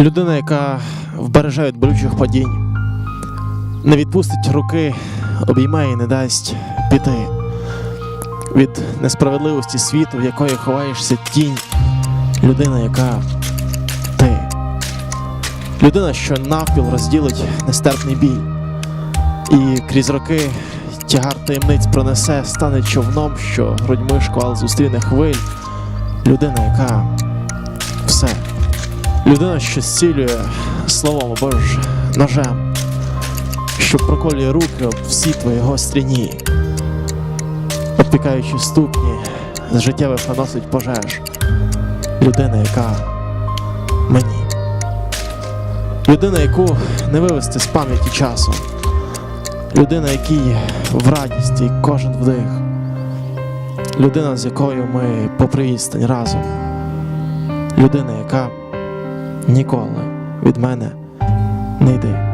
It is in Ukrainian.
Людина, яка вбереже від болючих падінь, не відпустить руки, обіймає і не дасть піти. Від несправедливості світу, в якої ховаєшся тінь. Людина, яка ти. Людина, що навпіл розділить нестерпний біль. І крізь роки тягар таємниць пронесе, стане човном, що грудьми шквал зустріне хвиль. Людина, яка. Людина, що зцілює словом або ж ножем, що проколює руки об всі твої гострі ні, обпікаючи ступні, з життєвих наносить пожеж. Людина, яка мені. Людина, яку не вивести з пам'яті часом. Людина, якій в радісті кожен вдих. Людина, з якою ми попри відстань разом. Людина, яка ніколи від мене не йди.